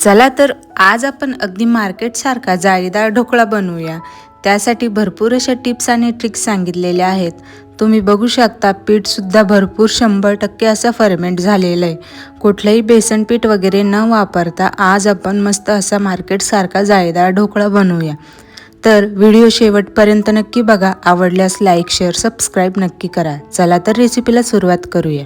चला तर आज आपण अगदी मार्केटसारखा जाळीदार ढोकळा बनवूया. त्यासाठी भरपूर अशा टिप्स आणि ट्रिक्स सांगितलेल्या आहेत. तुम्ही बघू शकता पीठसुद्धा भरपूर शंभर टक्के असं फर्मेंट झालेलं आहे. कुठलंही बेसन पीठ वगैरे न वापरता आज आपण मस्त असा मार्केटसारखा जाळीदार ढोकळा बनवूया. तर व्हिडिओ शेवटपर्यंत नक्की बघा. आवडल्यास लाईक शेअर सबस्क्राईब नक्की करा. चला तर रेसिपीला सुरुवात करूया.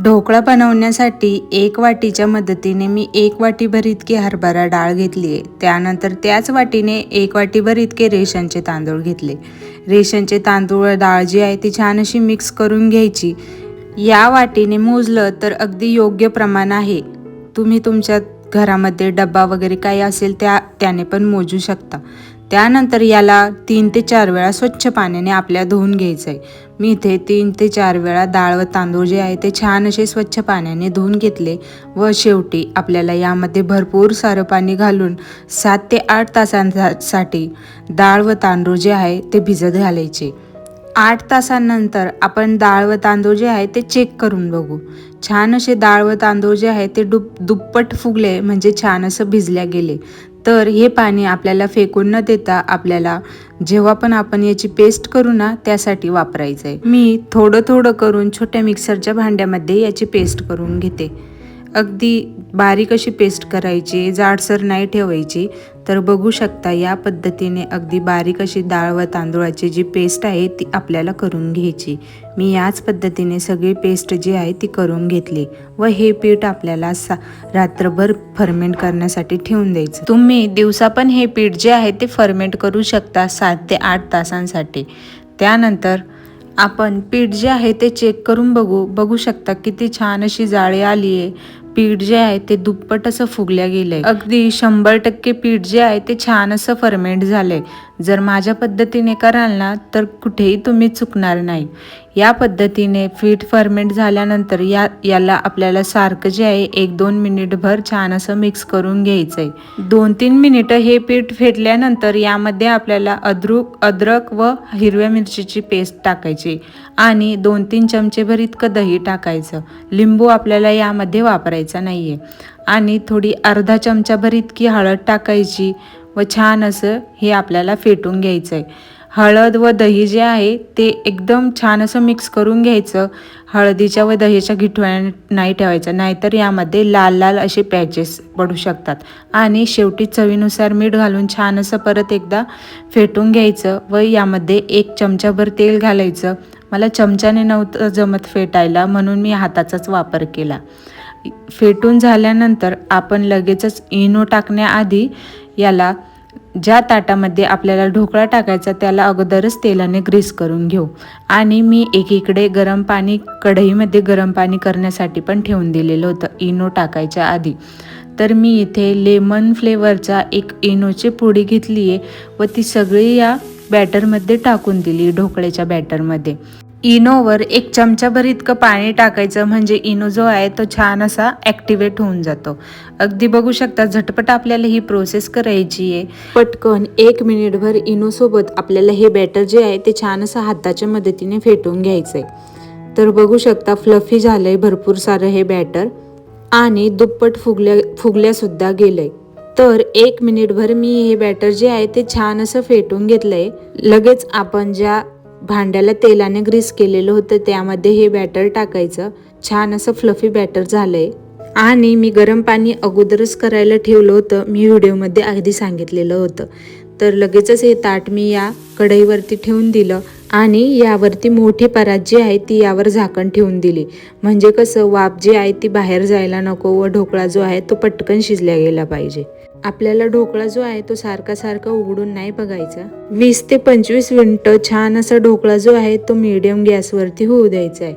ढोकळा बनवण्यासाठी एक वाटीच्या मदतीने मी एक वाटीभर इतकी हरभरा डाळ घेतली आहे. त्यानंतर त्याच वाटीने एक वाटीभर इतके रेशनचे तांदूळ घेतले. रेशनचे तांदूळ डाळ जी आहे ती छान अशी मिक्स करून घ्यायची. या वाटीने मोजलं तर अगदी योग्य प्रमाण आहे. तुम्ही तुमच्या घरामध्ये डब्बा वगैरे काही असेल त्या त्याने पण मोजू शकता. त्यानंतर याला तीन ते चार वेळा स्वच्छ पाण्याने आपल्या धुवून घ्यायचं आहे मी इथे तीन ते चार वेळा डाळ व तांदूळ जे आहे ते छान असे स्वच्छ पाण्याने धुवून घेतले व शेवटी आपल्याला यामध्ये भरपूर सारं पाणी घालून सात ते आठ तासांसाठी डाळ व तांदूळ जे आहे ते भिजत घालायचे. आठ तासांनंतर आपण डाळ व तांदूळ जे आहे ते चेक करून बघू. छान असे डाळ व तांदूळ जे आहे ते डुप दुप्पट फुगले म्हणजे छान असं भिजल्या गेले. तर हे पाणी आपल्याला फेकून न देता आपल्याला जेव्हा पण आपण याची पेस्ट करू ना त्यासाठी वापरायचं आहे मी थोडं थोडं करून छोट्या मिक्सरच्या भांड्यामध्ये याची पेस्ट करून घेते. अगदी बारीक अशी पेस्ट करायची जाडसर नाही ठेवायची. तर बघू शकता या पद्धतीने अगदी बारीक अशी डाळ व तांदूळाची जी पेस्ट आहे ती आपल्याला करून घ्यायची. मी याच पद्धतीने सगळी पेस्ट जी आहे ती करून घेतली व हे पीठ आपल्याला सा रात्रभर फर्मेंट करण्यासाठी ठेवून द्यायचं. तुम्ही दिवसा पण हे पीठ जे आहे ते फर्मेंट करू शकता सात ते आठ तासांसाठी. त्यानंतर आपण पीठ जे आहे ते चेक करून बघू. बघू शकता किती छान अशी जाळी आली आहे पीठ जे आहे ते दुप्पट असं फुगल्या गेलंय. अगदी शंभर टक्के पीठ जे आहे ते छान असं फर्मेंट झालंय. जर माझ्या पद्धतीने कराल ना तर कुठेही तुम्ही चुकणार नाही. या पद्धतीने पीठ फर्मेंट झाल्यानंतर या याला आपल्याला सारखं जे आहे एक दोन मिनिटभर छान असं मिक्स करून घ्यायचं आहे दोन तीन मिनिटं हे पीठ फेटल्यानंतर यामध्ये आपल्याला अद्रुक अद्रक व हिरव्या मिरचीची पेस्ट टाकायची आणि दोन तीन चमचेभर इतकं दही टाकायचं. लिंबू आपल्याला यामध्ये वापरायचा नाही आहे आणि थोडी अर्धा चमचाभर इतकी हळद टाकायची व छान असं हे आपल्याला फेटून घ्यायचं आहे हळद व दही जे आहे ते एकदम छान असं मिक्स करून घ्यायचं. हळदीच्या व दहीच्या गिठव्या नाही ठेवायचं नाहीतर यामध्ये लाल लाल असे पॅचेस पडू शकतात. आणि शेवटी चवीनुसार मीठ घालून छान असं परत एकदा फेटून घ्यायचं व यामध्ये एक चमचाभर तेल घालायचं. मला चमच्याने नव्हतं जमत फेटायला म्हणून मी हाताचाच वापर केला. फेटून झाल्यानंतर आपण लगेचच इनो टाकण्याआधी याला ज्या ताटामध्ये आपल्याला ढोकळा टाकायचा त्याला अगोदरच तेलाने ग्रीस करून घेऊ. आणि मी एकीकडे गरम पाणी कढईमध्ये गरम पाणी करण्यासाठी पण ठेवून दिलेलं होतं इनो टाकायच्या आधी. तर मी इथे लेमन फ्लेवरचा एक इनोची पुडी घेतली आहे व ती सगळी या बॅटरमध्ये टाकून दिली ढोकळ्याच्या बॅटरमध्ये. इनोवर एक चमचाभर इतकं पाणी टाकायचं म्हणजे इनो जो आहे तो छान असा ॲक्टिवेट होऊन जातो. अगदी बघू शकता झटपट आपल्याला ही प्रोसेस करायची आहे. पटकन एक मिनिटभर इनोसोबत आपल्याला हे बॅटर जे आहे ते छान असं हाताच्या मदतीने फेटून घ्यायचं आहे तर बघू शकता फ्लफी झालं आहे भरपूर सारं हे बॅटर आणि दुप्पट फुगल्या फुगल्यासुद्धा गेलं आहे तर एक मिनिटभर मी हे बॅटर जे आहे ते छान असं फेटून घेतलं आहे लगेच आपण ज्या भांड्याला तेलाने ग्रीस केलेलं होतं त्यामध्ये हे बॅटर टाकायचं. छान असं फ्लफी बॅटर झालंय. आणि मी गरम पाणी अगोदरच करायला ठेवलं होतं. मी व्हिडिओमध्ये अगदी सांगितलेलं होतं. तर लगेचच हे ताट मी या कढईवरती ठेवून दिलं आणि यावरती मोठी परात जी आहे ती यावर झाकण ठेवून दिली. म्हणजे कसं वाफ जी आहे ती बाहेर जायला नको व ढोकळा जो आहे तो पटकन शिजल्या गेला पाहिजे. आपल्याला ढोकळा जो आहे तो सारखा सारखा उघडून नाही बघायचा. वीस ते पंचवीस मिनटं छान असा ढोकळा जो आहे तो मीडियम गॅसवरती होऊ द्यायचा आहे.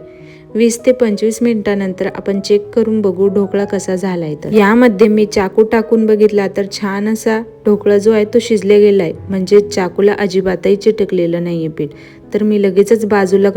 वीस ते पंचवीस मिनिटानंतर आपण चेक करून बघू ढोकळा कसा झाला आहे तर. यामध्ये मी चाकू टाकून बघितला तर छान असा ढोकळा जो आहे तो शिजले गेला आहे. म्हणजे चाकूला अजिबातही चिटकलेलं नाही आहे पीठ. तर मी लगेचच बाजूला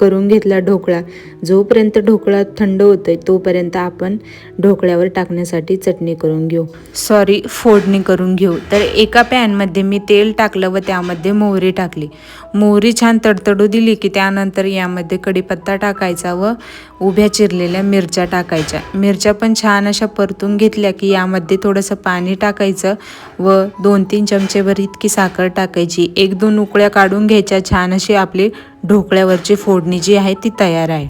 करून घेतला ढोकळा. जोपर्यंत ढोकळा थंड होतोय तोपर्यंत आपण ढोकळ्यावर टाकण्यासाठी चटणी करून घेऊ. सॉरी फोडणी करून घेऊ. तर एका पॅनमध्ये मी तेल टाकलं व त्यामध्ये मोहरी टाकली. मोहरी छान तडतडू दिली की त्यानंतर यामध्ये कढीपत्ता टाकायचा व उभ्या चिरलेल्या मिरच्या टाकायच्या. मिरच्या पण छान अशा परतून घेतल्या की यामध्ये थोडंसं पाणी टाकायचं व दोन तीन चमचेभर इतकी साखर टाकायची. एक दोन उकळ्या काढून घ्यायच्या छान अशी आपली ढोकळ्यावरची फोडणी जी आहे ती तयार आहे.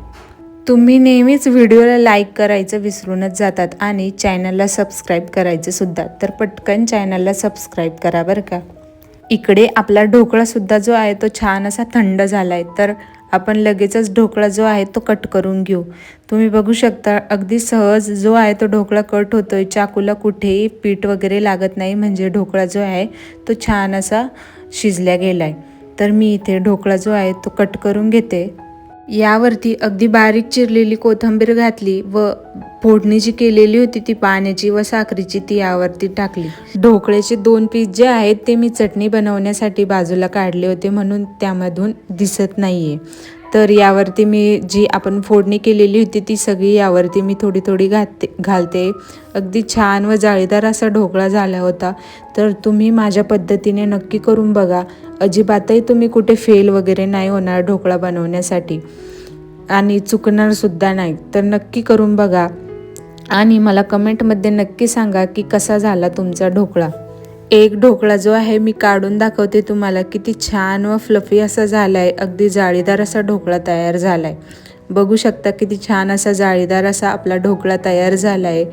तुम्ही नेहमीच व्हिडिओला लाईक करायचं विसरूनच जातात आणि चॅनलला सबस्क्राईब करायचं सुद्धा. तर पटकन चॅनलला सबस्क्राईब करा बरं का. इकडे आपला ढोकळासुद्धा जो आहे तो छान असा थंड झाला आहे तर आपण लगेचच ढोकळा जो आहे तो कट करून घेऊ. तुम्ही बघू शकता अगदी सहज जो आहे तो ढोकळा कट होतो आहे चाकूला कुठेही पीठ वगैरे लागत नाही म्हणजे ढोकळा जो आहे तो छान असा शिजल्या गेला आहे तर मी इथे ढोकळा जो आहे तो कट करून घेते. यावरती अगदी बारीक चिरलेली कोथिंबीर घातली व फोडणी जी केलेली होती ती पाण्याची व साखरेची ती यावरती टाकली. ढोकळ्याचे दोन पीस जे आहेत ते मी चटणी बनवण्यासाठी बाजूला काढले होते म्हणून त्यामधून दिसत नाही आहे तर यावरती मी जी आपण फोडणी केलेली होती ती सगळी यावरती मी थोडी थोडी घातते घालते. अगदी छान व जाळीदार असा ढोकळा झाला होता. तर तुम्ही माझ्या पद्धतीने नक्की करून बघा. अजिबातही तुम्ही कुठे फेल वगैरे नाही होणार ढोकळा बनवण्यासाठी. आणि चुकणारसुद्धा नाही. तर नक्की करून बघा. आणि मला कमेंटमध्ये नक्की सांगा की कसा झाला तुमचा ढोकळा. एक ढोकळा जो आहे मी काढून दाखवते तुम्हाला किती छान व फ्लफी असा झाला आहे अगदी जाळीदार असा ढोकळा तयार झाला आहे बघू शकता किती छान असा जाळीदार असा आपला ढोकळा तयार झाला आहे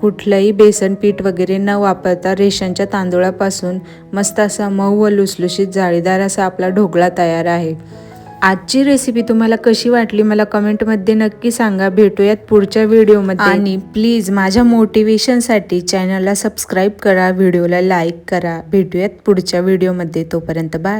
कुठलंही बेसन पीठ वगैरे न वापरता रेशनच्या तांदूळापासून मस्त असा मऊ व लुसलुशीत जाळीदार असा आपला ढोकळा तयार आहे. आजची रेसिपी तुम्हाला कशी वाटली मला कमेंटमध्ये नक्की सांगा. भेटूयात पुढच्या व्हिडिओमध्ये. आणि प्लीज माझ्या मोटिवेशनसाठी चॅनलला सबस्क्राईब करा व्हिडिओला लाईक करा. भेटूयात पुढच्या व्हिडिओमध्ये. तोपर्यंत बाय